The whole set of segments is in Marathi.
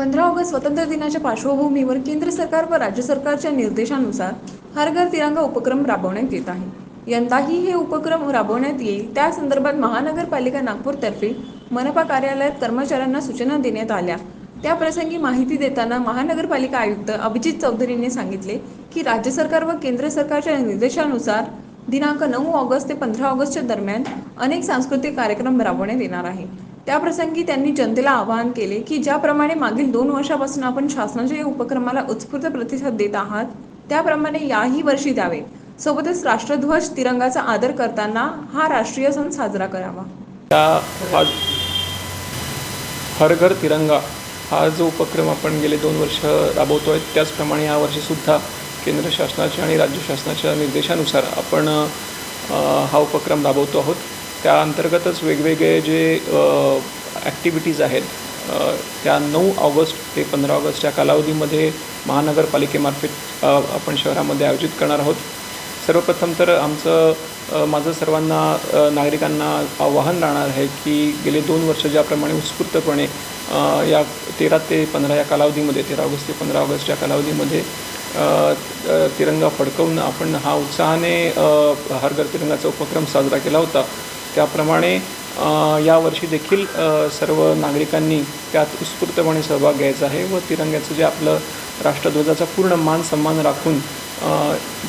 पंधरा ऑगस्ट स्वातंत्र्य दिनाच्या पार्श्वभूमीवर केंद्र सरकार व राज्य सरकारच्या निर्देशानुसार हर घर तिरंगा उपक्रम राबवण्यात येत आहे. यंदाही हे उपक्रम राबवण्यात येईल. त्या संदर्भात महानगरपालिका नागपूरतर्फे मनपा कार्यालयात कर्मचाऱ्यांना सूचना देण्यात आल्या. त्या प्रसंगी माहिती देताना महानगरपालिका आयुक्त अभिजित चौधरीने सांगितले की राज्य सरकार व केंद्र सरकारच्या निर्देशानुसार दिनांक नऊ ऑगस्ट ते पंधरा ऑगस्टच्या दरम्यान अनेक सांस्कृतिक कार्यक्रम राबवण्यात येणार आहे त्याप्रसंगी त्यांनी जनतेला आवाहन केले की ज्याप्रमाणे मागील दोन वर्षापासून आपण शासनाच्या या उपक्रमाला उत्स्फूर्त प्रतिसाद देत आहात त्याप्रमाणे याही वर्षी द्यावे. सोबतच राष्ट्रध्वज तिरंगाचा आदर करताना हा राष्ट्रीय सण साजरा करावा. त्या हर घर तिरंगा हा जो उपक्रम आपण गेले दोन वर्ष राबवतो आहे त्याचप्रमाणे यावर्षीसुद्धा केंद्र शासनाच्या आणि राज्य शासनाच्या निर्देशानुसार आपण हा उपक्रम राबवतो आहोत. त्या अंतर्गतच वेगवेगळे जे ॲक्टिव्हिटीज आहेत त्या नऊ ऑगस्ट ते पंधरा ऑगस्ट या कालावधीमध्ये महानगरपालिकेमार्फत आपण शहरामध्ये आयोजित करणार आहोत. सर्वप्रथम तर आमचं माझं सर्वांना नागरिकांना आवाहन राहणार आहे की गेले दोन वर्ष ज्याप्रमाणे उत्स्फूर्तपणे या तेरा ते पंधरा या कालावधीमध्ये तेरा ऑगस्ट ते पंधरा ऑगस्ट या कालावधीमध्ये तिरंगा फडकवून आपण हा उत्साहाने हरगर तिरंगाचा उपक्रम साजरा केला होता. त्याप्रमाणे यावर्षी देखील सर्व नागरिकांनी त्यात उत्स्फूर्तपणे सहभाग घ्यायचा आहे व तिरंग्याचं जे आपलं राष्ट्रध्वजाचा पूर्ण मान सन्मान राखून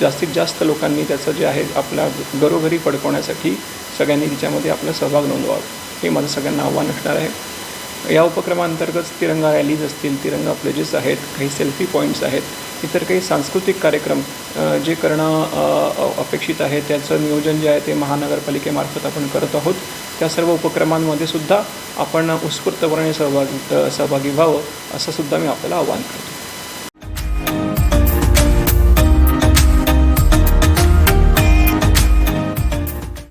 जास्तीत जास्त लोकांनी त्याचं जे आहे आपल्या घरोघरी फडकवण्यासाठी सगळ्यांनी तिच्यामध्ये आपला सहभाग नोंदवावा. हे माझं सगळ्यांना आव्हान असणार आहे. या उपक्रमांतर्गत तिरंगा रॅलीज असतील तिरंगा प्लेजेस आहेत काही सेल्फी पॉईंट्स आहेत इतर काही सांस्कृतिक कार्यक्रम जे करणं अपेक्षित आहे त्याचं नियोजन जे आहे ते महानगरपालिकेमार्फत आपण करत आहोत. त्या सर्व उपक्रमांमध्ये सुद्धा आपण उत्स्फूर्तपणे सहभागी सहभागी व्हावं असं सुद्धा मी आपल्याला आवाहन करतो.